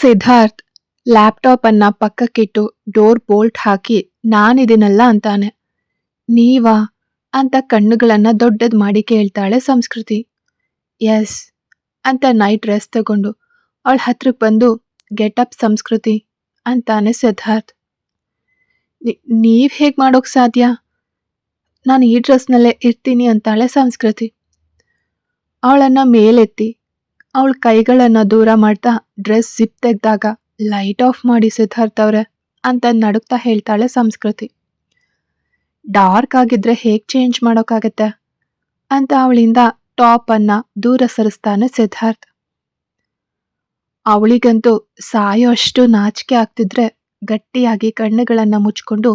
Siddharth laptop ಅನ್ನ ಪಕ್ಕಕ್ಕಿಟ್ಟು door bolt ಹಾಕಿ, ನಾನಿದಿನಲ್ಲ ಅಂತಾನೆ. ನೀವಾ? ಅಂತ ಕಣ್ಣುಗಳನ್ನ ದೊಡ್ಡದ್ ಮಾಡಿ ಕೇಳ್ತಾಳೆ ಸಂಸ್ಕೃತಿ. ಎಸ್ ಅಂತ ನೈಟ್ ಡ್ರೆಸ್ ತಗೊಂಡು, ಅವಳ ಹತ್ರಕ್ಕೆ ಬಂದು ಗೆಟಪ್ ಸಂಸ್ಕೃತಿ ಅಂತಾನೆ ಸಿದ್ಧಾರ್ಥ್. ನೀವು ಹೇಗ್ ಮಾಡೋಕ್ ಸಾಧ್ಯ? ನಾನು ಈ ಡ್ರೆಸ್ನಲ್ಲೇ ಇರ್ತೀನಿ ಅಂತಾಳೆ ಸಂಸ್ಕೃತಿ. ಅವಳನ್ನ ಮೇಲೆತ್ತಿ ಅವಳ ಕೈಗಳನ್ನ ದೂರ ಮಾಡ್ತಾ ಡ್ರೆಸ್ ಜಿಪ್ ತೆಗೆದಾಗ ಲೈಟ್ ಆಫ್ ಮಾಡಿ ಸಿದ್ಧಾರ್ಥ ಅವ್ರೆ ಅಂತ ನಡುಕ್ತಾ ಹೇಳ್ತಾಳೆ ಸಂಸ್ಕೃತಿ. ಡಾರ್ಕ್ ಆಗಿದ್ರೆ ಹೇಗೆ ಚೇಂಜ್ ಮಾಡೋಕ್ಕಾಗತ್ತೆ? ಅಂತ ಅವಳಿಂದ ಟಾಪ್ ಅನ್ನ ದೂರ ಸರಿಸ್ತಾನೆ ಸಿದ್ಧಾರ್ಥ. ಅವಳಿಗಂತೂ ಸಾಯೋ ಅಷ್ಟು ನಾಚಿಕೆ ಆಗ್ತಿದ್ರೆ ಗಟ್ಟಿಯಾಗಿ ಕಣ್ಣುಗಳನ್ನು ಮುಚ್ಕೊಂಡು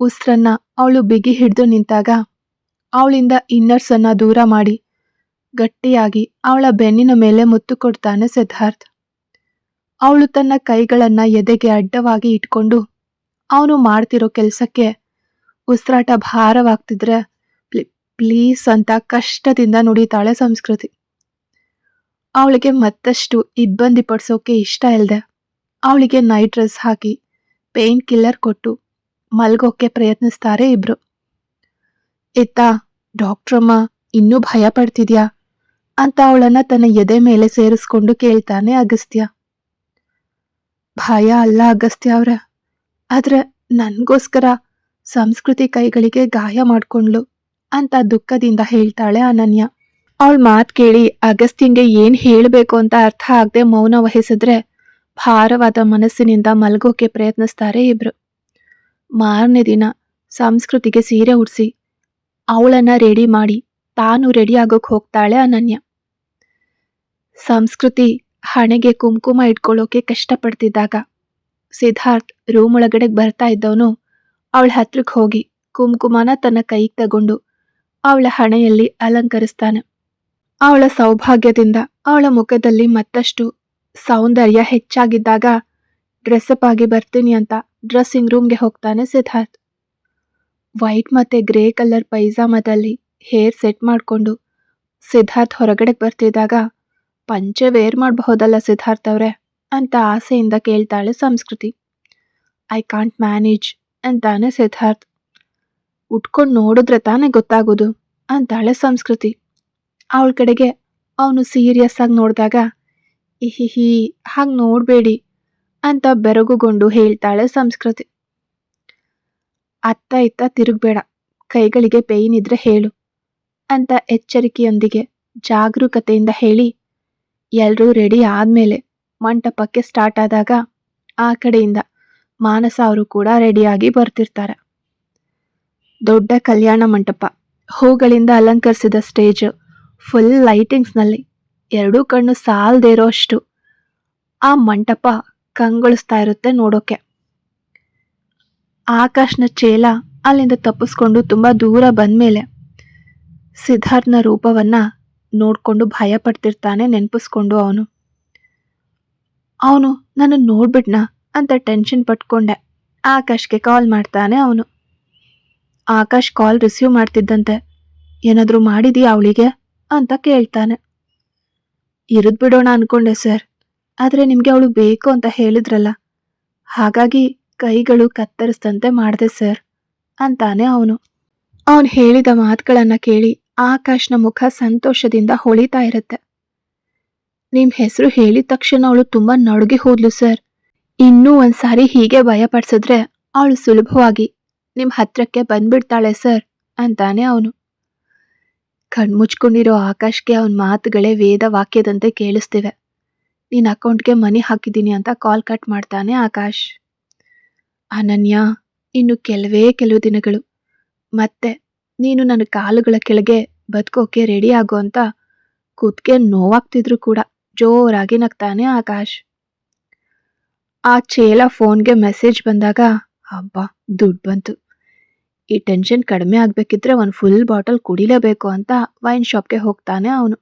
ಉಸ್ರನ್ನ ಅವಳು ಬಿಗಿ ಹಿಡಿದು ನಿಂತಾಗ, ಅವಳಿಂದ ಇನ್ನರ್ಸ್ ಅನ್ನ ದೂರ ಮಾಡಿ ಗಟ್ಟಿಯಾಗಿ ಅವಳ ಬೆನ್ನಿನ ಮೇಲೆ ಮುತ್ತು ಕೊಡ್ತಾನೆ ಸಿದ್ಧಾರ್ಥ್. ಅವಳು ತನ್ನ ಕೈಗಳನ್ನ ಎದೆಗೆ ಅಡ್ಡವಾಗಿ ಇಟ್ಕೊಂಡು, ಅವನು ಮಾಡ್ತಿರೋ ಕೆಲಸಕ್ಕೆ ಉಸಿರಾಟ ಭಾರವಾಗ್ತಿದ್ರೆ ಪ್ಲೀಸ್ ಅಂತ ಕಷ್ಟದಿಂದ ನುಡಿತಾಳೆ ಸಂಸ್ಕೃತಿ. ಅವಳಿಗೆ ಮತ್ತಷ್ಟು ಇಬ್ಬಂದಿ ಪಡಿಸೋಕೆ ಇಷ್ಟ ಇಲ್ಲದೆ ಅವಳಿಗೆ ನೈಟ್ ಡ್ರೆಸ್ ಹಾಕಿ, ಪೇನ್ ಕಿಲ್ಲರ್ ಕೊಟ್ಟು ಮಲ್ಗೋಕೆ ಪ್ರಯತ್ನಿಸ್ತಾರೆ ಇಬ್ರು. ಇತ್ತ, ಡಾಕ್ಟ್ರಮ್ಮ, ಇನ್ನೂ ಭಯ ಪಡ್ತಿದ್ಯಾ ಅಂತ ಅವಳನ್ನ ತನ್ನ ಎದೆ ಮೇಲೆ ಸೇರಿಸ್ಕೊಂಡು ಕೇಳ್ತಾನೆ ಅಗಸ್ತ್ಯ. ಭಯ ಅಲ್ಲ ಅಗಸ್ತ್ಯ ಅವ್ರ. ಆದ್ರೆ ನನ್ಗೋಸ್ಕರ ಸಂಸ್ಕೃತಿ ಕೈಗಳಿಗೆ ಗಾಯ ಮಾಡ್ಕೊಂಡ್ಲು ಅಂತ ದುಃಖದಿಂದ ಹೇಳ್ತಾಳೆ ಅನನ್ಯ. ಅವಳ ಮಾತ್ ಕೇಳಿ ಅಗಸ್ತ್ಯಂಗೆ ಏನ್ ಹೇಳಬೇಕು ಅಂತ ಅರ್ಥ ಆಗದೆ ಮೌನ ವಹಿಸಿದ್ರೆ ಭಾರವಾದ ಮನಸ್ಸಿನಿಂದ ಮಲ್ಗೋಕೆ ಪ್ರಯತ್ನಿಸ್ತಾರೆ ಇಬ್ರು. ಮಾರನೇ ದಿನ ಸಂಸ್ಕೃತಿಗೆ ಸೀರೆ ಉಡ್ಸಿ ಅವಳನ್ನ ರೆಡಿ ಮಾಡಿ ತಾನು ರೆಡಿ ಆಗೋಕ್ ಹೋಗ್ತಾಳೆ ಅನನ್ಯ. ಸಂಸ್ಕೃತಿ ಹಣೆಗೆ ಕುಂಕುಮ ಇಟ್ಕೊಳ್ಳೋಕೆ ಕಷ್ಟಪಡ್ತಿದ್ದಾಗ ಸಿದ್ಧಾರ್ಥ್ ರೂಮ್ ಒಳಗಡೆ ಬರ್ತಾ ಇದ್ದವನು ಅವಳ ಹತ್ರಕ್ಕೆ ಹೋಗಿ ಕುಂಕುಮನ ತನ್ನ ಕೈಗೆ ತಗೊಂಡು ಅವಳ ಹಣೆಯಲ್ಲಿ ಅಲಂಕರಿಸ್ತಾನೆ. ಅವಳ ಸೌಭಾಗ್ಯದಿಂದ ಅವಳ ಮುಖದಲ್ಲಿ ಮತ್ತಷ್ಟು ಸೌಂದರ್ಯ ಹೆಚ್ಚಾಗಿದ್ದಾಗ ಡ್ರೆಸ್ಅಪ್ ಆಗಿ ಬರ್ತೀನಿ ಅಂತ ಡ್ರೆಸ್ಸಿಂಗ್ ರೂಮ್ಗೆ ಹೋಗ್ತಾನೆ ಸಿದ್ಧಾರ್ಥ್. ವೈಟ್ ಮತ್ತೆ ಗ್ರೇ ಕಲರ್ ಪೈಜಾಮದಲ್ಲಿ ಹೇರ್ ಸೆಟ್ ಮಾಡಿಕೊಂಡು ಸಿದ್ಧಾರ್ಥ್ ಹೊರಗಡೆ ಬರ್ತಿದ್ದಾಗ ಪಂಚೆ ವೇರ್ ಮಾಡಬಹುದಲ್ಲ ಸಿದ್ಧಾರ್ಥ್ ಅವ್ರೆ? ಅಂತ ಆಸೆಯಿಂದ ಕೇಳ್ತಾಳೆ ಸಂಸ್ಕೃತಿ. ಐ ಕಾಂಟ್ ಮ್ಯಾನೇಜ್ ಅಂತಾನೆ ಸಿದ್ಧಾರ್ಥ್. ಉಟ್ಕೊಂಡು ನೋಡಿದ್ರೆ ತಾನೇ ಗೊತ್ತಾಗೋದು, ಅಂತಾಳೆ ಸಂಸ್ಕೃತಿ. ಅವಳ ಕಡೆಗೆ ಅವನು ಸೀರಿಯಸ್ ಆಗಿ ನೋಡಿದಾಗ, ಇಹಿಹಿ, ಹಾಗೆ ನೋಡಬೇಡಿ, ಅಂತ ಬೆರಗುಗೊಂಡು ಹೇಳ್ತಾಳೆ ಸಂಸ್ಕೃತಿ. ಅತ್ತ ಇತ್ತ ತಿರುಗಬೇಡ, ಕೈಗಳಿಗೆ ಪೇಯ್ನ್ ಇದ್ರೆ ಹೇಳು, ಅಂತ ಎಚ್ಚರಿಕೆಯೊಂದಿಗೆ ಜಾಗರೂಕತೆಯಿಂದ ಹೇಳಿ ಎಲ್ಲರೂ ರೆಡಿ ಆದಮೇಲೆ ಮಂಟಪಕ್ಕೆ ಸ್ಟಾರ್ಟ್ ಆದಾಗ ಆ ಕಡೆಯಿಂದ ಮಾನಸ ಅವರು ಕೂಡ ರೆಡಿಯಾಗಿ ಬರ್ತಿರ್ತಾರೆ. ದೊಡ್ಡ ಕಲ್ಯಾಣ ಮಂಟಪ. ಹೂಗಳಿಂದ ಅಲಂಕರಿಸಿದ ಸ್ಟೇಜ್ ಫುಲ್ ಲೈಟಿಂಗ್ಸ್ನಲ್ಲಿ ಎರಡೂ ಕಣ್ಣು ಸಾಲದೇ ಇರೋ ಅಷ್ಟು ಆ ಮಂಟಪ ಕಂಗೊಳಿಸ್ತಾ ಇರುತ್ತೆ ನೋಡೋಕೆ. ಆಕಾಶ್ನ ಚೇಲ ಅಲ್ಲಿಂದ ತಪ್ಪಿಸ್ಕೊಂಡು ತುಂಬ ದೂರ ಬಂದ್ಮೇಲೆ ಸಿದ್ಧಾರ್ಥನ ರೂಪವನ್ನ ನೋಡ್ಕೊಂಡು ಭಯ ಪಡ್ತಿರ್ತಾನೆ, ನೆನಪಿಸ್ಕೊಂಡು ಅವನು. ಅವನು ನನ್ನ ನೋಡ್ಬಿಟ್ನಾ? ಅಂತ ಟೆನ್ಷನ್ ಪಟ್ಕೊಂಡೆ. ಆಕಾಶ್ಗೆ ಕಾಲ್ ಮಾಡ್ತಾನೆ ಅವನು. ಆಕಾಶ್ ಕಾಲ್ ರಿಸೀವ್ ಮಾಡ್ತಿದ್ದಂತೆ, ಏನಾದರೂ ಮಾಡಿದೀಯಾ ಅವಳಿಗೆ? ಅಂತ ಕೇಳ್ತಾನೆ. ಇರದ್ ಬಿಡೋಣ ಅನ್ಕೊಂಡೆ ಸರ್, ಆದರೆ ನಿಮಗೆ ಅವಳು ಬೇಕು ಅಂತ ಹೇಳಿದ್ರಲ್ಲ, ಹಾಗಾಗಿ ಕೈಗಳು ಕತ್ತರಿಸ್ದಂತೆ ಮಾಡಿದೆ ಸರ್, ಅಂತಾನೆ ಅವನು. ಅವನು ಹೇಳಿದ ಮಾತುಗಳನ್ನು ಕೇಳಿ ಆಕಾಶ್ನ ಮುಖ ಸಂತೋಷದಿಂದ ಹೊಳಿತಾ ಇರುತ್ತೆ. ನಿಮ್ ಹೆಸರು ಹೇಳಿದ ತಕ್ಷಣ ಅವಳು ತುಂಬಾ ನಡುಗಿ ಹೋದ್ಲು ಸರ್. ಇನ್ನೂ ಒಂದ್ಸಾರಿ ಹೀಗೆ ಭಯಪಡಿಸಿದ್ರೆ ಅವಳು ಸುಲಭವಾಗಿ ನಿಮ್ ಹತ್ರಕ್ಕೆ ಬಂದ್ಬಿಡ್ತಾಳೆ ಸರ್ ಅಂತಾನೆ ಅವನು. ಕಣ್ಮುಚ್ಕೊಂಡಿರೋ ಆಕಾಶ್ಗೆ ಅವನ ಮಾತುಗಳೇ ವೇದ ವಾಕ್ಯದಂತೆ ಕೇಳಿಸ್ತಿವೆ. ನಿನ್ನ ಅಕೌಂಟ್ಗೆ ಮನಿ ಹಾಕಿದ್ದೀನಿ ಅಂತ ಕಾಲ್ ಕಟ್ ಮಾಡ್ತಾನೆ ಆಕಾಶ್. ಅನನ್ಯ, ಇನ್ನು ಕೆಲವೇ ಕೆಲವು ದಿನಗಳು. ಮತ್ತೆ ನೀನು ನನ್ನ ಕಾಲುಗಳ ಕೆಳಗೆ ಬದುಕೋಕೆ ರೆಡಿ ಆಗೋ ಅಂತ ಕೂತ್ಗೆ ನೋವಾಗ್ತಿದ್ರು ಕೂಡ. ಜೋರಾಗಿ ನಗ್ತಾನೆ ಆಕಾಶ್. ಆ ಚೇಲ ಫೋನ್ಗೆ ಮೆಸೇಜ್ ಬಂದಾಗ ಹಬ್ಬ ದುಡ್ಡು ಬಂತು. ಈ ಟೆನ್ಷನ್ ಕಡಿಮೆ ಆಗಬೇಕಿದ್ರೆ ಒಂದು ಫುಲ್ ಬಾಟಲ್ ಕುಡಿಲೇಬೇಕು ಅಂತ ವೈನ್ ಶಾಪ್ಗೆ ಹೋಗ್ತಾನೆ ಅವನು.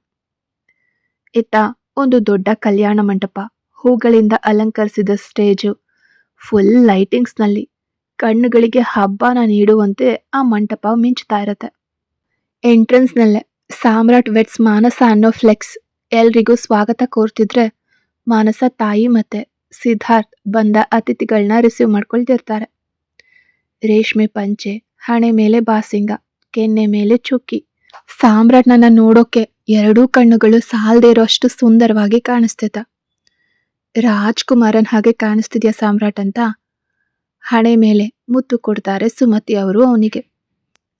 ಇತ್ತ ಒಂದು ದೊಡ್ಡ ಕಲ್ಯಾಣ ಮಂಟಪ, ಹೂಗಳಿಂದ ಅಲಂಕರಿಸಿದ ಸ್ಟೇಜು ಫುಲ್ ಲೈಟಿಂಗ್ಸ್ನಲ್ಲಿ ಕಣ್ಣುಗಳಿಗೆ ಹಬ್ಬನ ನೀಡುವಂತೆ ಆ ಮಂಟಪ ಮಿಂಚ್ತಾ ಇರತ್ತೆ. ಎಂಟ್ರೆನ್ಸ್ನಲ್ಲೇ ಸಾಮ್ರಾಟ್ ವೆಟ್ಸ್ ಮಾನಸ ಅನ್ನೋ ಫ್ಲೆಕ್ಸ್ ಎಲ್ರಿಗೂ ಸ್ವಾಗತ ಕೋರ್ತಿದ್ರೆ ಮಾನಸ ತಾಯಿ ಮತ್ತೆ ಸಿದ್ಧಾರ್ಥ್ ಬಂದ ಅತಿಥಿಗಳನ್ನ ರಿಸೀವ್ ಮಾಡ್ಕೊಳ್ತಿರ್ತಾರೆ. ರೇಷ್ಮೆ ಪಂಚೆ, ಹಣೆ ಮೇಲೆ ಬಾಸಿಂಗ, ಕೆನ್ನೆ ಮೇಲೆ ಚುಕ್ಕಿ. ಸಾಮ್ರಾಟ್ನನ್ನ ನೋಡೋಕೆ ಎರಡೂ ಕಣ್ಣುಗಳು ಸಾಲದೇ ಇರೋಷ್ಟು ಸುಂದರವಾಗಿ ಕಾಣಿಸ್ತಿದ್ದ ರಾಜ್ಕುಮಾರನ್ ಹಾಗೆ ಕಾಣಿಸ್ತಿದ್ಯಾ ಸಾಮ್ರಾಟ್ ಅಂತ? ಹಣೆ ಮೇಲೆ ಮುತ್ತು ಕೊಡ್ತಾರೆ ಸುಮತಿ ಅವರು ಅವನಿಗೆ.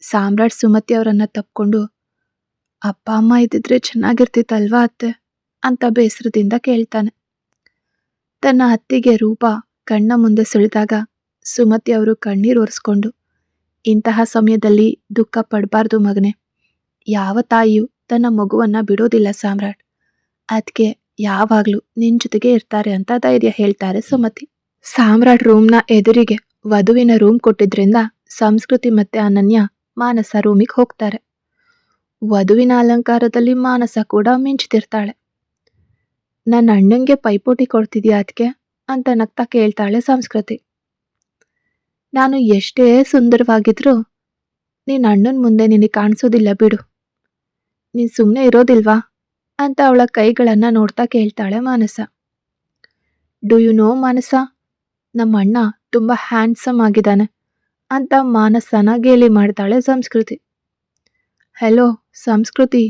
ಸಾಮ್ರಾಟ್ ಸುಮತಿ ಅವರನ್ನ ತಪ್ಕೊಂಡು ಅಪ್ಪ, ಅಮ್ಮ ಇದ್ದಿದ್ರೆ ಚೆನ್ನಾಗಿರ್ತಿತ್ತಲ್ವಾ ಅತ್ತೆ? ಅಂತ ಬೇಸರದಿಂದ ಕೇಳ್ತಾನೆ. ತನ್ನ ಅತ್ತಿಗೆ ರೂಪ ಕಣ್ಣ ಮುಂದೆ ಸುಳಿದಾಗ ಸುಮತಿ ಅವರು ಕಣ್ಣೀರು ಒರೆಸ್ಕೊಂಡು, ಇಂತಹ ಸಮಯದಲ್ಲಿ ದುಃಖ ಪಡಬಾರ್ದು ಮಗನೆ. ಯಾವ ತಾಯಿಯೂ ತನ್ನ ಮಗುವನ್ನ ಬಿಡೋದಿಲ್ಲ ಸಾಮ್ರಾಟ್. ಅದಕ್ಕೆ ಯಾವಾಗ್ಲೂ ನಿನ್ ಜೊತೆಗೆ ಇರ್ತಾರೆ ಅಂತ ಧೈರ್ಯ ಹೇಳ್ತಾರೆ ಸುಮತಿ. ಸಾಮ್ರಾಟ್ ರೂಮ್ನ ಎದುರಿಗೆ ವಧುವಿನ ರೂಮ್ ಕೊಟ್ಟಿದ್ರಿಂದ ಸಂಸ್ಕೃತಿ ಮತ್ತೆ ಅನನ್ಯ ಮಾನಸ ರೂಮಿಗೆ ಹೋಗ್ತಾರೆ. ವಧುವಿನ ಅಲಂಕಾರದಲ್ಲಿ ಮಾನಸ ಕೂಡ ಮಿಂಚ್ತಿರ್ತಾಳೆ. ನನ್ನ ಅಣ್ಣಂಗೆ ಪೈಪೋಟಿ ಕೊಡ್ತಿದ್ಯಾ ಅದಕ್ಕೆ ಅಂತ ನಗ್ತಾ ಕೇಳ್ತಾಳೆ ಸಂಸ್ಕೃತಿ. ನಾನು ಎಷ್ಟೇ ಸುಂದರವಾಗಿದ್ರೂ ನಿನ್ನ ಅಣ್ಣನ ಮುಂದೆ ನಿನಗೆ ಕಾಣಿಸೋದಿಲ್ಲ ಬಿಡು. ನೀನು ಸುಮ್ಮನೆ ಇರೋದಿಲ್ವಾ? ಅಂತ ಅವಳ ಕೈಗಳನ್ನು ನೋಡ್ತಾ ಕೇಳ್ತಾಳೆ Manasa. Do you know Manasa? ನಮ್ಮ ಅಣ್ಣ ತುಂಬ ಹ್ಯಾಂಡ್ಸಮ್ ಆಗಿದ್ದಾನೆ. ಅಂತ ಮಾನಸನ ಗೇಲಿ ಮಾಡ್ತಾಳೆ ಸಂಸ್ಕೃತಿ. ಹೆಲೋ, ಸಂಸ್ಕೃತಿ,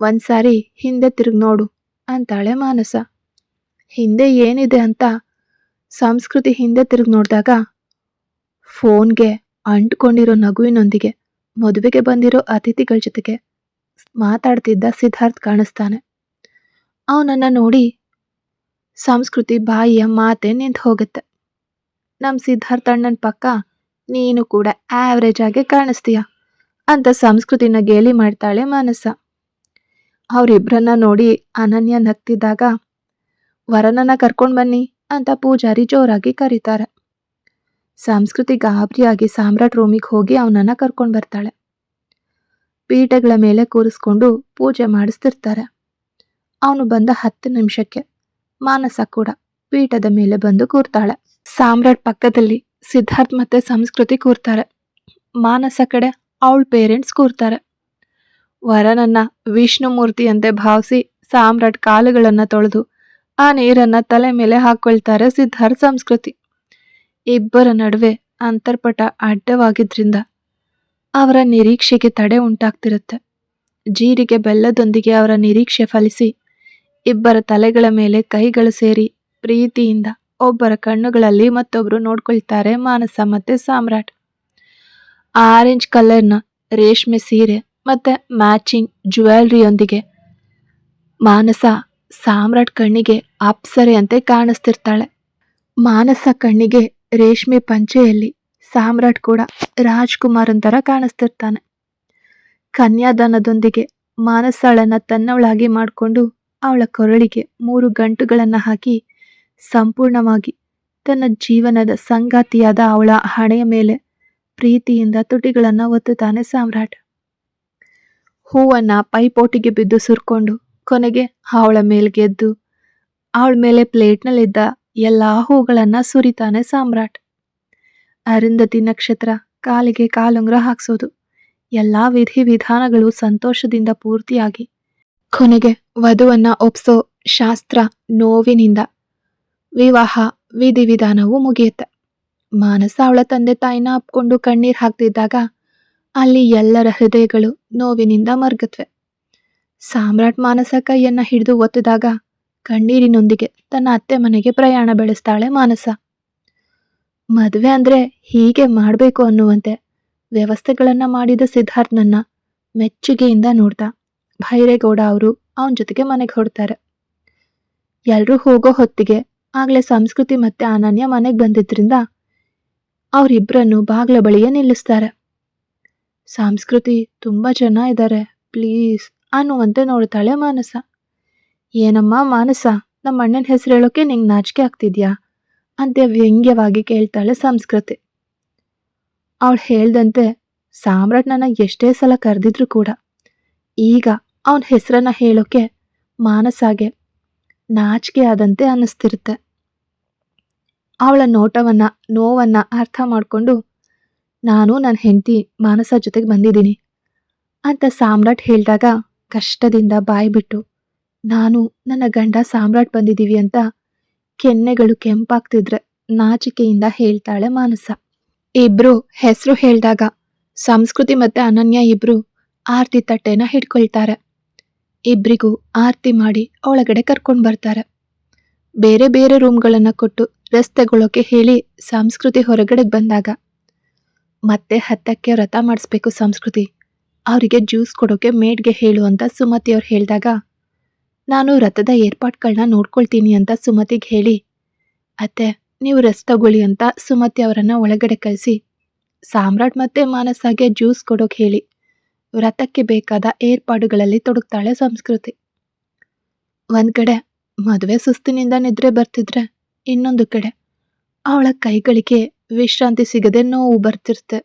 ಒಂದ್ಸಾರಿ ಹಿಂದೆ ತಿರುಗಿ ನೋಡು, ಅಂತಾಳೆ ಮಾನಸ. ಹಿಂದೆ ಏನಿದೆ ಅಂತ ಸಂಸ್ಕೃತಿ ಹಿಂದೆ ತಿರುಗಿ ನೋಡಿದಾಗ ಫೋನ್ಗೆ ಅಂಟ್ಕೊಂಡಿರೋ ನಗುವಿನೊಂದಿಗೆ ಮದುವೆಗೆ ಬಂದಿರೋ ಅತಿಥಿಗಳ ಜೊತೆಗೆ ಮಾತಾಡ್ತಿದ್ದ ಸಿದ್ಧಾರ್ಥ್ ಕಾಣಿಸ್ತಾನೆ. ಅವನನ್ನು ನೋಡಿ ಸಂಸ್ಕೃತಿ ಬಾಯಿಯ ಮಾತೆ ನಿಂತು ಹೋಗುತ್ತೆ ನಮ್ಮ ಸಿದ್ಧಾರ್ಥ ಅಣ್ಣನ ಪಕ್ಕ ನೀನು ಕೂಡ ಆವ್ರೇಜ್ ಆಗಿ ಕಾಣಿಸ್ತೀಯ? ಅಂತ ಸಂಸ್ಕೃತಿನ ಗೇಲಿ ಮಾಡ್ತಾಳೆ ಮಾನಸ. ಅವರಿಬ್ಬರನ್ನ ನೋಡಿ ಅನನ್ಯ ನಗ್ತಿದ್ದಾಗ, ವರನನ್ನ ಕರ್ಕೊಂಡು ಬನ್ನಿ ಅಂತ ಪೂಜಾರಿ ಜೋರಾಗಿ ಕರೀತಾರೆ. ಸಂಸ್ಕೃತಿ ಗಾಬರಿಯಾಗಿ ಸಾಮ್ರಾಟ್ ರೂಮಿಗೆ ಹೋಗಿ ಅವನನ್ನ ಕರ್ಕೊಂಡು ಬರ್ತಾಳೆ. ಪೀಠಗಳ ಮೇಲೆ ಕೂರಿಸ್ಕೊಂಡು ಪೂಜೆ ಮಾಡಿಸ್ತಿರ್ತಾರೆ. ಅವನು ಬಂದ ಹತ್ತು ನಿಮಿಷಕ್ಕೆ ಮಾನಸ ಕೂಡ ಪೀಠದ ಮೇಲೆ ಬಂದು ಕೂರ್ತಾಳೆ. ಸಾಮ್ರಾಟ್ ಪಕ್ಕದಲ್ಲಿ ಸಿದ್ಧಾರ್ಥ್ ಮತ್ತೆ ಸಂಸ್ಕೃತಿ ಕೂರ್ತಾರೆ. ಮಾನಸ ಕಡೆ ಅವಳ ಪೇರೆಂಟ್ಸ್ ಕೂರ್ತಾರೆ. ವರನನ್ನ ವಿಷ್ಣುಮೂರ್ತಿಯಂತೆ ಭಾವಿಸಿ ಸಾಮ್ರಾಟ್ ಕಾಲುಗಳನ್ನು ತೊಳೆದು ಆ ನೀರನ್ನ ತಲೆ ಮೇಲೆ ಹಾಕೊಳ್ತಾರೆ ಸಿದ್ಧಾರ್ಥ್ ಸಂಸ್ಕೃತಿ. ಇಬ್ಬರ ನಡುವೆ ಅಂತರ್ಪಟ ಅಡ್ಡವಾಗಿದ್ರಿಂದ ಅವರ ನಿರೀಕ್ಷೆಗೆ ತಡೆ ಉಂಟಾಗ್ತಿರುತ್ತೆ. ಜೀರಿಗೆ ಬೆಲ್ಲದೊಂದಿಗೆ ಅವರ ನಿರೀಕ್ಷೆ ಫಲಿಸಿ ಇಬ್ಬರ ತಲೆಗಳ ಮೇಲೆ ಕೈಗಳು ಸೇರಿ ಪ್ರೀತಿಯಿಂದ ಒಬ್ಬರ ಕಣ್ಣುಗಳಲ್ಲಿ ಮತ್ತೊಬ್ರು ನೋಡ್ಕೊಳ್ತಾರೆ ಮಾನಸ ಮತ್ತೆ ಸಾಮ್ರಾಟ್. ಆರೆಂಜ್ ಕಲರ್ನ ರೇಷ್ಮೆ ಸೀರೆ ಮತ್ತೆ ಮ್ಯಾಚಿಂಗ್ ಜ್ಯುವೆಲ್ರಿಯೊಂದಿಗೆ. ಮಾನಸ ಸಾಮ್ರಾಟ್ ಕಣ್ಣಿಗೆ ಅಪ್ಸರೆ ಅಂತೆ ಕಾಣಿಸ್ತಿರ್ತಾಳೆ. ಮಾನಸ ಕಣ್ಣಿಗೆ ರೇಷ್ಮೆ ಪಂಚೆಯಲ್ಲಿ ಸಾಮ್ರಾಟ್ ಕೂಡ ರಾಜ್ಕುಮಾರನ್ ತರ ಕಾಣಿಸ್ತಿರ್ತಾನೆ. ಕನ್ಯಾದಾನದೊಂದಿಗೆ ಮಾನಸಾಳನ್ನ ತನ್ನವಳಾಗಿ ಮಾಡಿಕೊಂಡು ಅವಳ ಕೊರಳಿಗೆ ಮೂರು ಗಂಟುಗಳನ್ನು ಹಾಕಿ ಸಂಪೂರ್ಣವಾಗಿ ತನ್ನ ಜೀವನದ ಸಂಗಾತಿಯಾದ ಅವಳ ಹಣೆಯ ಮೇಲೆ ಪ್ರೀತಿಯಿಂದ ತುಟಿಗಳನ್ನು ಒತ್ತುತ್ತಾನೆ ಸಾಮ್ರಾಟ್. ಹೂವನ್ನ ಪೈಪೋಟಿಗೆ ಬಿದ್ದು ಸುರ್ಕೊಂಡು ಕೊನೆಗೆ ಅವಳ ಮೇಲೆ ಗೆದ್ದು ಅವಳ ಮೇಲೆ ಪ್ಲೇಟ್ನಲ್ಲಿದ್ದ ಎಲ್ಲ ಹೂಗಳನ್ನು ಸುರಿತಾನೆ ಸಾಮ್ರಾಟ್. ಅರುಂಧತಿ ನಕ್ಷತ್ರ ಕಾಲಿಗೆ ಕಾಲುಂಗ್ರ ಹಾಕ್ಸೋದು. ಎಲ್ಲ ವಿಧಿ ವಿಧಾನಗಳು ಸಂತೋಷದಿಂದ ಪೂರ್ತಿಯಾಗಿ ಕೊನೆಗೆ ವಧುವನ್ನ ಒಪ್ಸೋ ಶಾಸ್ತ್ರ ನೋವಿನಿಂದ ವಿವಾಹ ವಿಧಿವಿಧಾನವು ಮುಗಿಯುತ್ತೆ. ಮಾನಸ ಅವಳ ತಂದೆ ತಾಯಿನ ಅಪ್ಕೊಂಡು ಕಣ್ಣೀರು ಹಾಕ್ತಿದ್ದಾಗ ಅಲ್ಲಿ ಎಲ್ಲರ ಹೃದಯಗಳು ನೋವಿನಿಂದ ಮರ್ಗತ್ವೆ. ಸಾಮ್ರಾಟ್ ಮಾನಸ ಕೈಯನ್ನ ಹಿಡಿದು ಒತ್ತಿದಾಗ ಕಣ್ಣೀರಿನೊಂದಿಗೆ ತನ್ನ ಅತ್ತೆ ಮನೆಗೆ ಪ್ರಯಾಣ ಬೆಳೆಸ್ತಾಳೆ ಮಾನಸ. ಮದುವೆ ಅಂದ್ರೆ ಹೀಗೆ ಮಾಡಬೇಕು ಅನ್ನುವಂತೆ ವ್ಯವಸ್ಥೆಗಳನ್ನ ಮಾಡಿದ ಸಿದ್ಧಾರ್ಥನನ್ನ ಮೆಚ್ಚುಗೆಯಿಂದ ನೋಡ್ದ ಭೈರೇಗೌಡ ಅವರು ಅವನ ಜೊತೆಗೆ ಮನೆಗೆ ಹೊರಡ್ತಾರೆ. ಎಲ್ಲರೂ ಹೋಗೋ ಹೊತ್ತಿಗೆ ಆಗ್ಲೇ ಸಂಸ್ಕೃತಿ ಮತ್ತೆ ಅನನ್ಯ ಮನೆಗೆ ಬಂದಿದ್ರಿಂದ ಅವರಿಬ್ಬರನ್ನು ಬಾಗ್ಲ ಬಳಿಯೇ ನಿಲ್ಲಿಸ್ತಾರೆ. ಸಂಸ್ಕೃತಿ ತುಂಬಾ ಜನ ಇದ್ದಾರೆ ಪ್ಲೀಸ್ ಅನ್ನುವಂತೆ ನೋಡ್ತಾಳೆ ಮಾನಸ. ಏನಮ್ಮ ಮಾನಸ, ನಮ್ಮ ಅಣ್ಣನ ಹೆಸರು ಹೇಳೋಕೆ ನಿಂಗೆ ನಾಚಿಕೆ ಆಗ್ತಿದ್ಯಾ? ಅಂತ ವ್ಯಂಗ್ಯವಾಗಿ ಕೇಳ್ತಾಳೆ ಸಂಸ್ಕೃತಿ. ಅವಳು ಹೇಳ್ದಂತೆ ಸಾಮ್ರಾಟ್ ನನ್ನ ಎಷ್ಟೇ ಸಲ ಕರೆದಿದ್ರು ಕೂಡ ಈಗ ಅವನ ಹೆಸರನ್ನ ಹೇಳೋಕೆ ಮಾನಸಾಗೆ ನಾಚಿಕೆ ಆದಂತೆ ಅನ್ನಿಸ್ತಿರುತ್ತೆ. ಅವಳ ನೋಟವನ್ನು, ನೋವನ್ನು ಅರ್ಥ ಮಾಡಿಕೊಂಡು ನಾನು ನನ್ನ ಹೆಂಡತಿ ಮಾನಸ ಜೊತೆಗೆ ಬಂದಿದ್ದೀನಿ. ಅಂತ ಸಾಮ್ರಾಟ್ ಹೇಳಿದಾಗ ಕಷ್ಟದಿಂದ ಬಾಯಿ ಬಿಟ್ಟು, ನಾನು ನನ್ನ ಗಂಡ ಸಾಮ್ರಾಟ್ ಬಂದಿದ್ದೀವಿ ಅಂತ ಕೆನ್ನೆಗಳು ಕೆಂಪಾಗ್ತಿದ್ರೆ ನಾಚಿಕೆಯಿಂದ ಹೇಳ್ತಾಳೆ ಮಾನಸ. ಇಬ್ರು ಹೆಸರು ಹೇಳಿದಾಗ ಸಂಸ್ಕೃತಿ ಮತ್ತು ಅನನ್ಯ ಇಬ್ರು ಆರ್ತಿ ತಟ್ಟೆನ ಹಿಡ್ಕೊಳ್ತಾರೆ. ಇಬ್ರಿಗೂ ಆರ್ತಿ ಮಾಡಿ ಒಳಗಡೆ ಕರ್ಕೊಂಡು ಬರ್ತಾರೆ. ಬೇರೆ ಬೇರೆ ರೂಮ್ಗಳನ್ನು ಕೊಟ್ಟು ರೆಸ್ಟ್ ತಗೊಳ್ಳೋಕೆ ಹೇಳಿ ಸಂಸ್ಕೃತಿ ಹೊರಗಡೆ ಬಂದಾಗ, ಮತ್ತೆ ಹತ್ತಕ್ಕೆ ವ್ರತ ಮಾಡಿಸ್ಬೇಕು ಸಂಸ್ಕೃತಿ, ಅವರಿಗೆ ಜ್ಯೂಸ್ ಕೊಡೋಕೆ ಮೇಡ್ಗೆ ಹೇಳು ಅಂತ ಸುಮತಿ ಅವ್ರು ಹೇಳಿದಾಗ, ನಾನು ವ್ರತದ ಏರ್ಪಾಟ್ಗಳನ್ನ ನೋಡ್ಕೊಳ್ತೀನಿ ಅಂತ ಸುಮತಿಗೆ ಹೇಳಿ, ಅತ್ತೆ, ನೀವು ರೆಸ್ಟ್ ತಗೊಳ್ಳಿ ಅಂತ ಸುಮತಿ ಅವರನ್ನು ಒಳಗಡೆ ಕಳಿಸಿ, ಸಾಮ್ರಾಟ್ ಮತ್ತೆ ಮಾನಸಾಗೆ ಜ್ಯೂಸ್ ಕೊಡೋಕೆ ಹೇಳಿ ವ್ರತಕ್ಕೆ ಬೇಕಾದ ಏರ್ಪಾಡುಗಳಲ್ಲಿ ತೊಡಗ್ತಾಳೆ ಸಂಸ್ಕೃತಿ. ಒಂದು ಕಡೆ ಮದುವೆ ಸುಸ್ತಿನಿಂದ ನಿದ್ರೆ ಬರ್ತಿದ್ರೆ ಇನ್ನೊಂದು ಕಡೆ ಅವಳ ಕೈಗಳಿಗೆ ವಿಶ್ರಾಂತಿ ಸಿಗದೆ ನೋವು ಬರ್ತಿರ್ತೆ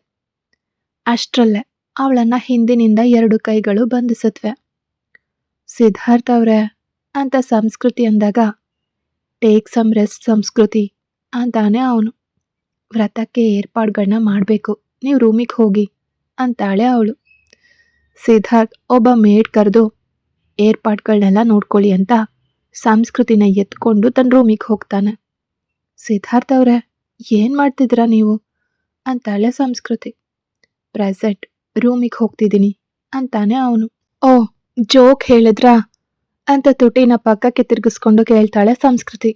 ಅಷ್ಟರಲ್ಲೇ ಅವಳನ್ನು ಹಿಂದಿನಿಂದ ಎರಡು ಕೈಗಳು ಬಂಧಿಸತ್ವೆ. ಸಿದ್ಧಾರ್ಥ ಅವ್ರೆ, ಅಂತ ಸಂಸ್ಕೃತಿ ಅಂದಾಗ ಟೇಕ್ ಸಮ್ ರೆಸ್ಟ್ ಸಂಸ್ಕೃತಿ ಅಂತಾನೆ ಅವನು. ವ್ರತಕ್ಕೆ ಏರ್ಪಾಡುಗಳನ್ನ ಮಾಡಬೇಕು, ನೀವು ರೂಮಿಗೆ ಹೋಗಿ ಅಂತಾಳೆ ಅವಳು. ಸಿದ್ಧಾರ್ಥ್ ಒಬ್ಬ ಮೇಡ್ ಕರೆದು ಏರ್ಪಾಡ್ಗಳನ್ನೆಲ್ಲ ನೋಡ್ಕೊಳ್ಳಿ ಅಂತ ಸಂಸ್ಕೃತಿನ ಎತ್ಕೊಂಡು ತನ್ನ ರೂಮಿಗೆ ಹೋಗ್ತಾನೆ. ಸಿದ್ಧಾರ್ಥ್ ಅವ್ರೆ, ಏನು ಮಾಡ್ತಿದ್ದೀರಾ ನೀವು? ಅಂತಾಳೆ ಸಂಸ್ಕೃತಿ. ಪ್ರೆಸೆಂಟ್ ರೂಮಿಗೆ ಹೋಗ್ತಿದ್ದೀನಿ ಅಂತಾನೆ ಅವನು. ಓ ಜೋಕ್ ಹೇಳಿದ್ರಾ? ಅಂತ ತುಟಿನ ಪಕ್ಕಕ್ಕೆ ತಿರುಗಿಸ್ಕೊಂಡು ಕೇಳ್ತಾಳೆ ಸಂಸ್ಕೃತಿ.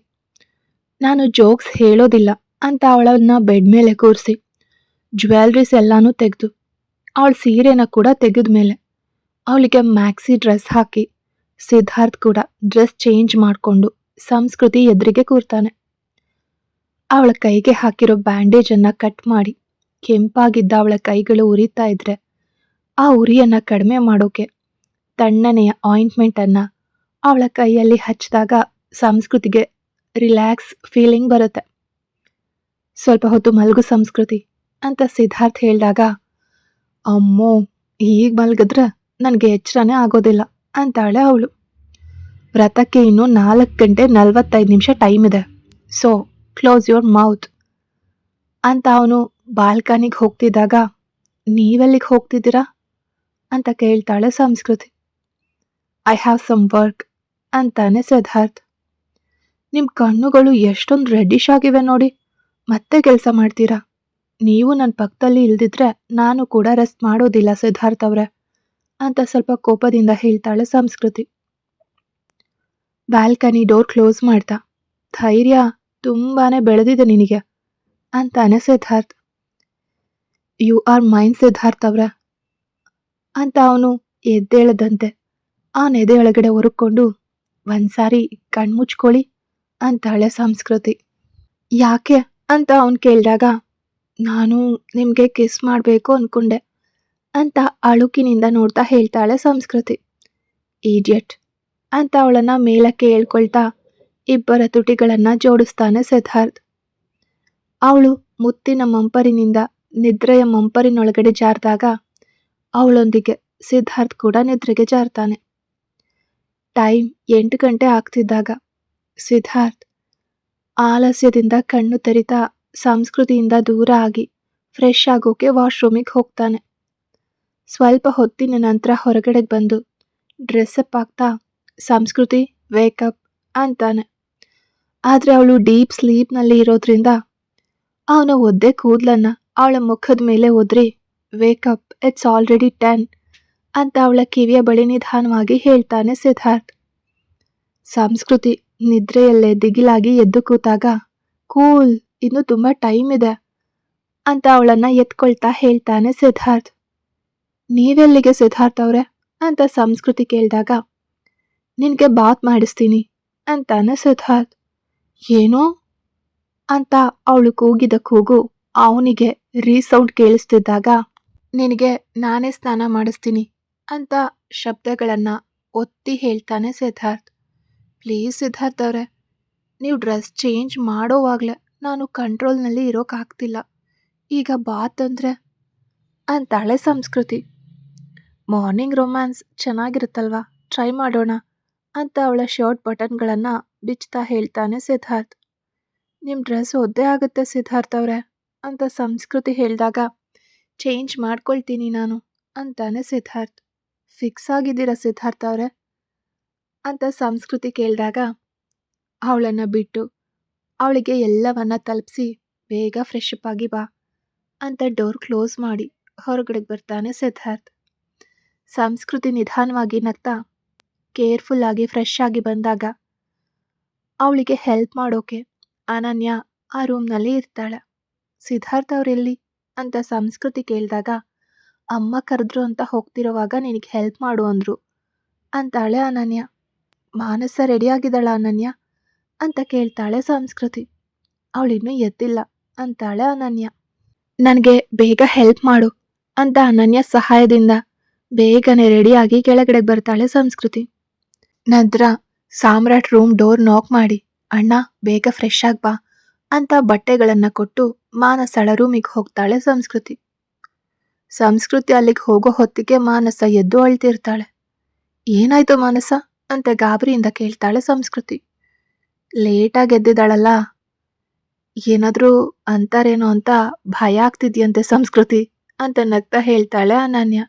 ನಾನು ಜೋಕ್ಸ್ ಹೇಳೋದಿಲ್ಲ ಅಂತ ಅವಳನ್ನ ಬೆಡ್ ಮೇಲೆ ಕೂರಿಸಿ ಜ್ಯುವೆಲ್ರೀಸ್ ಎಲ್ಲಾನು ತೆಗೆದು ಅವಳ ಸೀರೆನ ಕೂಡ ತೆಗೆದ ಮೇಲೆ ಅವಳಿಗೆ ಮ್ಯಾಕ್ಸಿ ಡ್ರೆಸ್ ಹಾಕಿ, ಸಿದ್ಧಾರ್ಥ್ ಕೂಡ ಡ್ರೆಸ್ ಚೇಂಜ್ ಮಾಡಿಕೊಂಡು ಸಂಸ್ಕೃತಿ ಎದುರಿಗೆ ಕೂರ್ತಾನೆ. ಅವಳ ಕೈಗೆ ಹಾಕಿರೋ ಬ್ಯಾಂಡೇಜ್ ಅನ್ನ ಕಟ್ ಮಾಡಿ ಕೆಂಪಾಗಿದ್ದ ಅವಳ ಕೈಗಳು ಉರಿತಾ ಇದ್ರೆ ಆ ಉರಿಯನ್ನ ಕಡಿಮೆ ಮಾಡೋಕೆ ತಣ್ಣನೆಯ ಆಯಿಂಟ್ಮೆಂಟ್ ಅನ್ನ ಅವಳ ಕೈಯಲ್ಲಿ ಹಚ್ಚಿದಾಗ ಸಂಸ್ಕೃತಿಗೆ ರಿಲ್ಯಾಕ್ಸ್ ಫೀಲಿಂಗ್ ಬರುತ್ತೆ. ಸ್ವಲ್ಪ ಹೊತ್ತು ಮಲಗು ಸಂಸ್ಕೃತಿ ಅಂತ ಸಿದ್ಧಾರ್ಥ್ ಹೇಳಿದಾಗ ಅಮ್ಮೋ ಈಗ ಮಲಗಿದ್ರೆ ನನಗೆ ಎಚ್ಚರನೇ ಆಗೋದಿಲ್ಲ, ಅಂತಾಳೆ ಅವಳು. ವ್ರತಕ್ಕೆ ಇನ್ನೂ ನಾಲ್ಕು ಗಂಟೆ ನಲವತ್ತೈದು ನಿಮಿಷ ಟೈಮ್ ಇದೆ. ಸೊ ಕ್ಲೋಸ್ ಯುವರ್ ಮೌತ್ ಅಂತ ಅವನು ಬಾಲ್ಕನಿಗೆ ಹೋಗ್ತಿದ್ದಾಗ, ನೀವೆಲ್ಲಿಗೆ ಹೋಗ್ತಿದ್ದೀರಾ? ಅಂತ ಕೇಳ್ತಾಳೆ ಸಂಸ್ಕೃತಿ. ಐ ಹ್ಯಾವ್ ಸಮ್ ವರ್ಕ್ ಅಂತಾನೆ ಸಿದ್ಧಾರ್ಥ್. ನಿಮ್ಮ ಕಣ್ಣುಗಳು ಎಷ್ಟೊಂದು ರೆಡ್ಡಿಶ್ ಆಗಿವೆ ನೋಡಿ, ಮತ್ತೆ ಕೆಲಸ ಮಾಡ್ತೀರಾ? ನೀವು ನನ್ನ ಪಕ್ಕದಲ್ಲಿ ಇಲ್ದಿದ್ರೆ ನಾನು ಕೂಡ ರೆಸ್ಟ್ ಮಾಡೋದಿಲ್ಲ ಸಿದ್ಧಾರ್ಥ್ ಅವ್ರೆ, ಅಂತ ಸ್ವಲ್ಪ ಕೋಪದಿಂದ ಹೇಳ್ತಾಳೆ ಸಂಸ್ಕೃತಿ. ಬ್ಯಾಲ್ಕನಿ ಡೋರ್ ಕ್ಲೋಸ್ ಮಾಡ್ತಾ, ಧೈರ್ಯ ತುಂಬಾನೇ ಬೆಳೆದಿದೆ ನಿನಗೆ ಅಂತಾನೆ Siddharth. You are mine Siddharth ಅವರ ಅಂತ ಅವನು ಎದ್ದೇಳದಂತೆ, ಆ ನೆದೆ ಒಳಗಡೆ ಹೊರಕೊಂಡು ಒಂದ್ಸಾರಿ ಕಣ್ಮುಚ್ಕೊಳ್ಳಿ ಅಂತಾಳೆ ಸಂಸ್ಕೃತಿ. ಯಾಕೆ? ಅಂತ ಅವನು ಕೇಳಿದಾಗ ನಾನು ನಿಮಗೆ ಕಿಸ್ ಮಾಡಬೇಕು ಅಂದ್ಕೊಂಡೆ ಅಂತ ಅಳುಕಿನಿಂದ ನೋಡ್ತಾ ಹೇಳ್ತಾಳೆ ಸಂಸ್ಕೃತಿ. ಈಡಿಯಟ್ ಅಂತ ಅವಳನ್ನ ಮೇಲಕ್ಕೆ ಹೇಳ್ಕೊಳ್ತಾ ಇಬ್ಬರ ತುಟಿಗಳನ್ನು ಜೋಡಿಸ್ತಾನೆ ಸಿದ್ಧಾರ್ಥ್. ಅವಳು ಮುತ್ತಿನ ಮಂಪರಿನಿಂದ ನಿದ್ರೆಯ ಮಂಪರಿನೊಳಗಡೆ ಜಾರಿದಾಗ ಅವಳೊಂದಿಗೆ ಸಿದ್ಧಾರ್ಥ್ ಕೂಡ ನಿದ್ರೆಗೆ ಜಾರ್ತಾನೆ. ಟೈಮ್ ಎಂಟು ಗಂಟೆ ಆಗ್ತಿದ್ದಾಗ ಸಿದ್ಧಾರ್ಥ್ ಆಲಸ್ಯದಿಂದ ಕಣ್ಣು ತೆರಿತಾ ಸಂಸ್ಕೃತಿಯಿಂದ ದೂರ ಆಗಿ ಫ್ರೆಶ್ ಆಗೋಕೆ ವಾಶ್ರೂಮಿಗೆ ಹೋಗ್ತಾನೆ. ಸ್ವಲ್ಪ ಹೊತ್ತಿನ ನಂತರ ಹೊರಗಡೆ ಬಂದು ಡ್ರೆಸ್ಅಪ್ ಆಗ್ತಾ, ಸಂಸ್ಕೃತಿ ವೇಕಪ್ ಅಂತಾನೆ. ಆದರೆ ಅವಳು ಡೀಪ್ ಸ್ಲೀಪ್ನಲ್ಲಿ ಇರೋದ್ರಿಂದ ಅವನ ಒದ್ದೆ ಕೂದಲನ್ನ ಅವಳ ಮುಖದ ಮೇಲೆ ಒದ್ರಿ wake up it's already ten ಅಂತ ಅವಳ ಕಿವಿಯ ಬಳಿ ನಿಧಾನವಾಗಿ ಹೇಳ್ತಾನೆ ಸಿದ್ಧಾರ್ಥ್. ಸಂಸ್ಕೃತಿ ನಿದ್ರೆಯಲ್ಲೇ ದಿಗಿಲಾಗಿ ಎದ್ದು ಕೂತಾಗ ಕೂಲ್ ಇನ್ನು ತುಂಬ ಟೈಮ್ ಇದೆ ಅಂತ ಅವಳನ್ನ ಎತ್ಕೊಳ್ತಾ ಹೇಳ್ತಾನೆ ಸಿದ್ಧಾರ್ಥ್. ನೀವೆಲ್ಲಿಗೆ ಸಿದ್ಧಾರ್ಥ್ ಅವ್ರೆ? ಅಂತ ಸಂಸ್ಕೃತಿ ಕೇಳಿದಾಗ, ನಿನಗೆ ಬಾತ್ ಮಾಡಿಸ್ತೀನಿ ಅಂತಾನೆ ಸಿದ್ಧಾರ್ಥ್. ಏನೋ? ಅಂತ ಅವಳು ಕೂಗಿದ ಕೂಗು ಅವನಿಗೆ ರೀಸೌಂಡ್ ಕೇಳಿಸ್ತಿದ್ದಾಗ, ನಿನಗೆ ನಾನೇ ಸ್ನಾನ ಮಾಡಿಸ್ತೀನಿ ಅಂತ ಶಬ್ದಗಳನ್ನು ಒತ್ತಿ ಹೇಳ್ತಾನೆ ಸಿದ್ಧಾರ್ಥ್. ಪ್ಲೀಸ್ ಸಿದ್ಧಾರ್ಥ್ ಅವರೇ, ನೀವು ಡ್ರೆಸ್ ಚೇಂಜ್ ಮಾಡೋವಾಗಲೇ ನಾನು ಕಂಟ್ರೋಲ್ನಲ್ಲಿ ಇರೋಕ್ಕಾಗ್ತಿಲ್ಲ ಈಗ ಬಾತ್ ಅಂದರೆ ಅಂತಾಳೆ ಸಂಸ್ಕೃತಿ. Morning romance ಚೆನ್ನಾಗಿರುತ್ತಲ್ವಾ? ಟ್ರೈ ಮಾಡೋಣ ಅಂತ ಅವಳ ಶರ್ಟ್ ಬಟನ್ಗಳನ್ನು ಬಿಚ್ತಾ ಹೇಳ್ತಾನೆ ಸಿದ್ಧಾರ್ಥ್. ನಿಮ್ಮ ಡ್ರೆಸ್ ಒದ್ದೆ ಆಗುತ್ತೆ ಸಿದ್ಧಾರ್ಥ್ ಅವರೇ ಅಂತ ಸಂಸ್ಕೃತಿ ಹೇಳಿದಾಗ ಚೇಂಜ್ ಮಾಡ್ಕೊಳ್ತೀನಿ ನಾನು ಅಂತಾನೆ ಸಿದ್ಧಾರ್ಥ್. ಫಿಕ್ಸ್ ಆಗಿದ್ದೀರಾ ಸಿದ್ಧಾರ್ಥ್ ಅವರೇ? ಅಂತ ಸಂಸ್ಕೃತಿ ಕೇಳಿದಾಗ, ಅವಳನ್ನು ಬಿಟ್ಟು ಅವಳಿಗೆ ಎಲ್ಲವನ್ನ ತಲುಪಿಸಿ ಬೇಗ ಫ್ರೆಶ್ ಅಪ್ ಆಗಿ ಬಾ ಅಂತ ಡೋರ್ ಕ್ಲೋಸ್ ಮಾಡಿ ಹೊರಗಡೆಗೆ ಬರ್ತಾನೆ ಸಿದ್ಧಾರ್ಥ್. ಸಂಸ್ಕೃತಿ ನಿಧಾನವಾಗಿ ನಗ್ತಾ ಕೇರ್ಫುಲ್ ಆಗಿ ಫ್ರೆಶ್ ಆಗಿ ಬಂದಾಗ ಅವಳಿಗೆ ಹೆಲ್ಪ್ ಮಾಡೋಕೆ ಅನನ್ಯ ಆ ರೂಮ್ನಲ್ಲಿ ಇರ್ತಾಳೆ. ಸಿದ್ಧಾರ್ಥ್ ಅವರೆಲ್ಲಿ ಅಂತ ಸಂಸ್ಕೃತಿ ಕೇಳಿದಾಗ ಅಮ್ಮ ಕರೆದ್ರು ಅಂತ ಹೋಗ್ತಿರೋವಾಗ ನಿನಗೆ ಹೆಲ್ಪ್ ಮಾಡು ಅಂದರು ಅಂತಾಳೆ ಅನನ್ಯ. ಮಾನಸ ರೆಡಿಯಾಗಿದ್ದಾಳ ಅನನ್ಯ. ಅಂತ ಕೇಳ್ತಾಳೆ ಸಂಸ್ಕೃತಿ. ಅವಳಿನ್ನೂ ಎದ್ದಿಲ್ಲ, ಅಂತಾಳೆ ಅನನ್ಯ. ನನಗೆ ಬೇಗ ಹೆಲ್ಪ್ ಮಾಡು ಅಂತ ಅನನ್ಯ ಸಹಾಯದಿಂದ ಬೇಗನೆ ರೆಡಿಯಾಗಿ ಕೆಳಗಡೆ ಬರ್ತಾಳೆ ಸಂಸ್ಕೃತಿ. ನಂತರ ಸಾಮ್ರಾಟ್ ರೂಮ್ ಡೋರ್ ನಾಕ್ ಮಾಡಿ. ಅಣ್ಣ, ಬೇಗ ಫ್ರೆಶ್ ಆಗ್ ಬಾ ಅಂತ ಬಟ್ಟೆಗಳನ್ನು ಕೊಟ್ಟು ಮಾನಸಳ ರೂಮಿಗೆ ಹೋಗ್ತಾಳೆ ಸಂಸ್ಕೃತಿ. ಸಂಸ್ಕೃತಿ ಅಲ್ಲಿಗೆ ಹೋಗೋ ಹೊತ್ತಿಗೆ ಮಾನಸ ಎದ್ದು ಅಳ್ತಿರ್ತಾಳೆ. ಏನಾಯ್ತು ಮಾನಸ? ಅಂತ ಗಾಬರಿಯಿಂದ ಕೇಳ್ತಾಳೆ ಸಂಸ್ಕೃತಿ. ಲೇಟಾಗಿ ಎದ್ದಿದ್ದಾಳಲ್ಲ. ಏನಾದರೂ ಅಂತಾರೇನೋ ಅಂತ ಭಯ ಆಗ್ತಿದ್ಯಂತೆ ಸಂಸ್ಕೃತಿ ಅಂತ ನಗ್ತಾ ಹೇಳ್ತಾಳೆ ಅನನ್ಯ.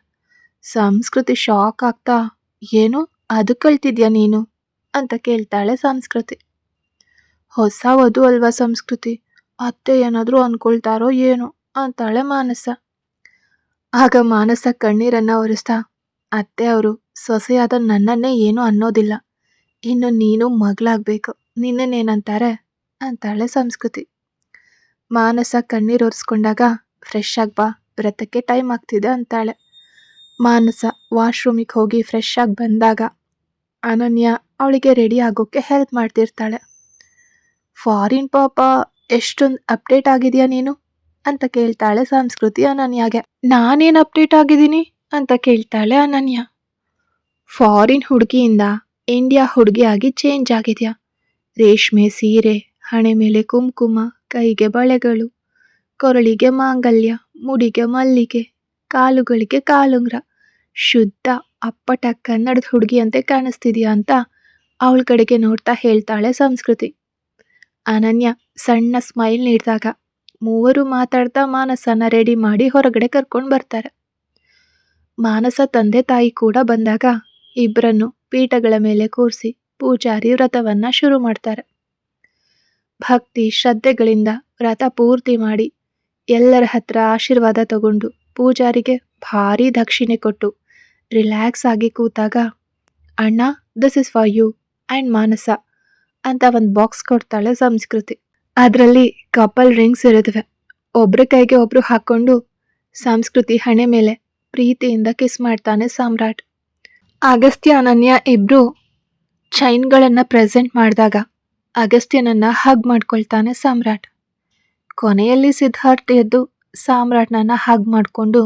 ಸಂಸ್ಕೃತಿ ಶಾಕ್ ಆಗ್ತಾ, ಏನು? ಅದು ಕಳ್ತಿದ್ಯಾ ನೀನು? ಅಂತ ಕೇಳ್ತಾಳೆ ಸಂಸ್ಕೃತಿ. ಹೊಸ ವಧು ಅಲ್ವಾ ಸಂಸ್ಕೃತಿ? ಅತ್ತೆ ಏನಾದರೂ ಅಂದ್ಕೊಳ್ತಾರೋ ಏನು? ಅಂತಾಳೆ ಮಾನಸ. ಆಗ ಮಾನಸ ಕಣ್ಣೀರನ್ನು ಒರೆಸ್ತಾ, ಅತ್ತೆ ಅವರು ಸೊಸೆಯಾದ ನನ್ನನ್ನೇ ಏನೂ ಅನ್ನೋದಿಲ್ಲ. ಇನ್ನು ನೀನು ಮಗಳಾಗಬೇಕು. ನಿನ್ನನ್ನೇನಂತಾರೆ? ಅಂತಾಳೆ ಸಂಸ್ಕೃತಿ. ಮಾನಸ ಕಣ್ಣೀರು ಒರೆಸ್ಕೊಂಡಾಗ, ಫ್ರೆಶ್ ಆಗಿ ಬಾ, ವ್ರತಕ್ಕೆ ಟೈಮ್ ಆಗ್ತಿದೆ ಅಂತಾಳೆ. ಮಾನಸ ವಾಶ್ರೂಮಿಗೆ ಹೋಗಿ ಫ್ರೆಶ್ ಆಗಿ ಬಂದಾಗ, ಅನನ್ಯ ಅವಳಿಗೆ ರೆಡಿ ಆಗೋಕ್ಕೆ ಹೆಲ್ಪ್ ಮಾಡ್ತಿರ್ತಾಳೆ. ಫಾರಿನ್ ಪಾಪ, ಎಷ್ಟೊಂದು ಅಪ್ಡೇಟ್ ಆಗಿದೆಯಾ ನೀನು? ಅಂತ ಕೇಳ್ತಾಳೆ ಸಂಸ್ಕೃತಿ ಅನನ್ಯಾಗೆ. ನಾನೇನು ಅಪ್ಡೇಟ್ ಆಗಿದ್ದೀನಿ? ಅಂತ ಕೇಳ್ತಾಳೆ ಅನನ್ಯ. ಫಾರಿನ್ ಹುಡುಗಿಯಿಂದ ಇಂಡಿಯಾ ಹುಡುಗಿಯಾಗಿ ಚೇಂಜ್ ಆಗಿದೆಯಾ? ರೇಷ್ಮೆ ಸೀರೆ, ಹಣೆ ಮೇಲೆ ಕುಂಕುಮ, ಕೈಗೆ ಬಳೆಗಳು, ಕೊರಳಿಗೆ ಮಾಂಗಲ್ಯ, ಮುಡಿಗೆ ಮಲ್ಲಿಗೆ, ಕಾಲುಗಳಿಗೆ ಕಾಲುಂಗ್ರ, ಶುದ್ಧ ಅಪ್ಪಟ ಕನ್ನಡದ ಹುಡುಗಿಯಂತೆ ಕಾಣಿಸ್ತಿದೆಯಾ ಅಂತ ಅವಳ ಕಡೆಗೆ ನೋಡ್ತಾ ಹೇಳ್ತಾಳೆ ಸಂಸ್ಕೃತಿ. ಅನನ್ಯ ಸಣ್ಣ ಸ್ಮೈಲ್ ನೀಡಿದಾಗ ಮೂವರು ಮಾತಾಡ್ತಾ ಮಾನಸನ ರೆಡಿ ಮಾಡಿ ಹೊರಗಡೆ ಕರ್ಕೊಂಡು ಬರ್ತಾರೆ. ಮಾನಸ ತಂದೆ ತಾಯಿ ಕೂಡ ಬಂದಾಗ ಇಬ್ಬರನ್ನು ಪೀಠಗಳ ಮೇಲೆ ಕೂರಿಸಿ ಪೂಜಾರಿ ವ್ರತವನ್ನ ಶುರು ಮಾಡ್ತಾರೆ. ಭಕ್ತಿ, ಶ್ರದ್ಧೆಗಳಿಂದ ವ್ರತ ಪೂರ್ತಿ ಮಾಡಿ ಎಲ್ಲರ ಹತ್ರ ಆಶೀರ್ವಾದ ತಗೊಂಡು ಪೂಜಾರಿಗೆ ಭಾರಿ ದಕ್ಷಿಣೆ ಕೊಟ್ಟು ರಿಲ್ಯಾಕ್ಸ್ ಆಗಿ ಕೂತಾಗ, ಅಣ್ಣ this is for you and Manasa ಅಂತ ಒಂದು ಬಾಕ್ಸ್ ಕೊಡ್ತಾಳೆ ಸಂಸ್ಕೃತಿ. ಅದರಲ್ಲಿ ಕಪಲ್ ರಿಂಗ್ಸ್ ಇರಿದ್ವೆ ಒಬ್ರ ಕೈಗೆ ಒಬ್ರು ಹಾಕೊಂಡು ಸಂಸ್ಕೃತಿ ಹಣೆ ಮೇಲೆ ಪ್ರೀತಿಯಿಂದ ಕಿಸ್ ಮಾಡ್ತಾನೆ ಸಾಮ್ರಾಟ್. ಅಗಸ್ತ್ಯ ಅನನ್ಯ ಇಬ್ರು ಚೈನ್ಗಳನ್ನು ಪ್ರೆಸೆಂಟ್ ಮಾಡಿದಾಗ ಅಗಸ್ತ್ಯನನ್ನ ಹಗ್ ಮಾಡ್ಕೊಳ್ತಾನೆ ಸಾಮ್ರಾಟ್. ಕೊನೆಯಲ್ಲಿ ಸಿದ್ಧಾರ್ಥ್ ಎದ್ದು ಸಾಮ್ರಾಟ್ನನ್ನ ಹಗ್ ಮಾಡಿಕೊಂಡು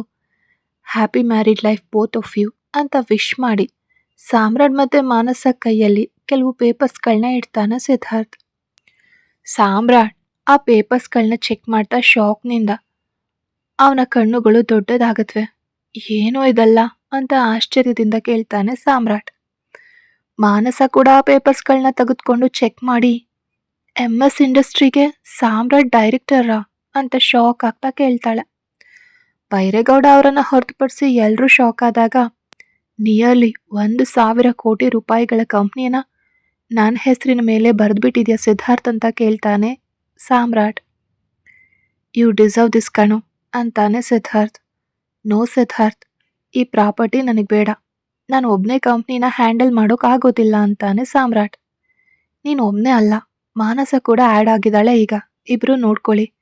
happy married life both of you ಅಂತ ವಿಶ್ ಮಾಡಿ, ಸಾಮ್ರಾಟ್ ಮತ್ತು ಮಾನಸ ಕೈಯಲ್ಲಿ ಕೆಲವು ಪೇಪರ್ಸ್ಗಳನ್ನ ಇಡ್ತಾನೆ ಸಿದ್ಧಾರ್ಥ್. ಸಾಮ್ರಾಟ್ ಆ ಪೇಪರ್ಸ್ಗಳನ್ನ ಚೆಕ್ ಮಾಡ್ತಾ ಶಾಕ್ನಿಂದ ಅವನ ಕಣ್ಣುಗಳು ದೊಡ್ಡದಾಗತ್ವೆ, ಏನೋ ಇದಲ್ಲ, ಅಂತ ಆಶ್ಚರ್ಯದಿಂದ ಕೇಳ್ತಾನೆ ಸಾಮ್ರಾಟ್. ಮಾನಸ ಕೂಡ ಪೇಪರ್ಸ್ಗಳನ್ನ ತೆಗೆದುಕೊಂಡು ಚೆಕ್ ಮಾಡಿ. ಎಂ ಎಸ್ ಇಂಡಸ್ಟ್ರಿಗೆ ಸಾಮ್ರಾಟ್ ಡೈರೆಕ್ಟರಾ ಅಂತ ಶಾಕ್ ಆಗ್ತಾ ಕೇಳ್ತಾಳೆ. ಬೈರೇಗೌಡ ಅವರನ್ನ ಹೊರತುಪಡಿಸಿ ಎಲ್ಲರೂ ಶಾಕ್ ಆದಾಗ ನಿಯರ್ಲಿ ಒಂದು ಸಾವಿರ ಕೋಟಿ ರೂಪಾಯಿಗಳ ಕಂಪ್ನಿಯನ್ನ ನನ್ನ ಹೆಸರಿನ ಮೇಲೆ ಬರೆದ್ಬಿಟ್ಟಿದ್ಯಾ ಸಿದ್ಧಾರ್ಥ್ ಅಂತ ಕೇಳ್ತಾನೆ ಸಾಮ್ರಾಟ್. ಯು ಡಿಸರ್ವ್ ದಿಸ್ ಕಣು ಅಂತಾನೆ ಸಿದ್ಧಾರ್ಥ್. ನೋ ಸಿದ್ಧಾರ್ಥ್, ಈ ಪ್ರಾಪರ್ಟಿ ನನಗೆ ಬೇಡ. ನಾನು ಒಬ್ಬನೇ ಕಂಪ್ನಿನ ಹ್ಯಾಂಡಲ್ ಮಾಡೋಕ್ಕಾಗೋದಿಲ್ಲ ಅಂತಾನೆ ಸಾಮ್ರಾಟ್. ನೀನು ಒಬ್ಬನೇ ಅಲ್ಲ, ಮಾನಸ ಕೂಡ ಆ್ಯಡ್ ಆಗಿದ್ದಾಳೆ ಈಗ. ಇಬ್ಬರು ನೋಡ್ಕೊಳ್ಳಿ.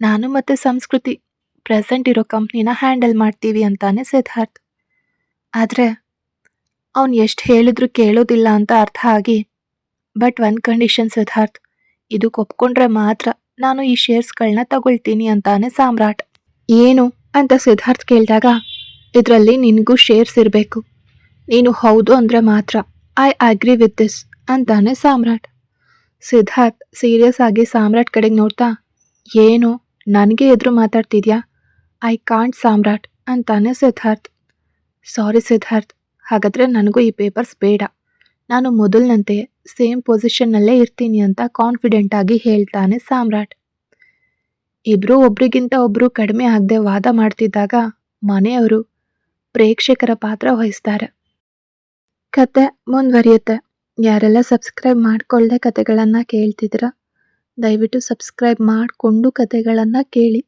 ನಾನು ಮತ್ತು ಸಂಸ್ಕೃತಿ, ಪ್ರೆಸೆಂಟ್ ಇರೋ ಕಂಪ್ನಿನ ಹ್ಯಾಂಡಲ್ ಮಾಡ್ತೀವಿ ಅಂತಾನೆ ಸಿದ್ಧಾರ್ಥ್. ಆದರೆ, ಅವನು ಎಷ್ಟು ಹೇಳಿದ್ರು ಕೇಳೋದಿಲ್ಲ ಅಂತ ಅರ್ಥ ಆಗಿ, ಬಟ್ ಒಂದು ಕಂಡೀಷನ್ ಸಿದ್ಧಾರ್ಥ್ ಇದಕ್ಕೆ ಒಪ್ಕೊಂಡ್ರೆ ಮಾತ್ರ ನಾನು ಈ ಶೇರ್ಸ್ಗಳನ್ನ ತಗೊಳ್ತೀನಿ ಅಂತಾನೆ ಸಾಮ್ರಾಟ್. ಏನು? ಅಂತ ಸಿದ್ಧಾರ್ಥ್ ಕೇಳಿದಾಗ, ಇದರಲ್ಲಿ ನಿನಗೂ ಶೇರ್ಸ್ ಇರಬೇಕು. ನೀನು ಹೌದು ಅಂದರೆ ಮಾತ್ರ. ಐ ಅಗ್ರಿ ವಿತ್ ದಿಸ್ ಅಂತಾನೆ ಸಾಮ್ರಾಟ್. ಸಿದ್ಧಾರ್ಥ್ ಸೀರಿಯಸ್ ಆಗಿ ಸಾಮ್ರಾಟ್ ಕಡೆಗೆ ನೋಡ್ತಾ, ಏನು? ನನಗೆ ಎದುರು ಮಾತಾಡ್ತಿದ್ಯಾ? ಐ ಕಾಂಟ್ ಸಾಮ್ರಾಟ್ ಅಂತಾನೆ ಸಿದ್ಧಾರ್ಥ್. ಸಾರಿ ಸಿದ್ಧಾರ್ಥ್, ಹಾಗಾದರೆ ನನಗೂ ಈ ಪೇಪರ್ಸ್ ಬೇಡ. ನಾನು ಮೊದಲಿನಂತೆ ಸೇಮ್ ಪೊಸಿಷನ್ನಲ್ಲೇ ಇರ್ತೀನಿ ಅಂತ ಕಾನ್ಫಿಡೆಂಟ್ ಆಗಿ ಹೇಳ್ತಾನೆ ಸಾಮ್ರಾಟ್. ಇಬ್ಬರು ಒಬ್ರಿಗಿಂತ ಒಬ್ಬರು ಕಡಿಮೆ ಆಗದೆ ವಾದ ಮಾಡ್ತಿದ್ದಾಗ ಮನೆಯವರು ಪ್ರೇಕ್ಷಕರ ಪಾತ್ರ ವಹಿಸ್ತಾರೆ. ಕತೆ ಮುಂದುವರಿಯುತ್ತೆ. ಯಾರೆಲ್ಲ ಸಬ್ಸ್ಕ್ರೈಬ್ ಮಾಡಿಕೊಳ್ಳದೆ ಕತೆಗಳನ್ನು ಕೇಳ್ತಿದ್ದೀರಾ ದಯವಿಟ್ಟು ಸಬ್ಸ್ಕ್ರೈಬ್ ಮಾಡಿಕೊಂಡು ಕತೆಗಳನ್ನು ಕೇಳಿ.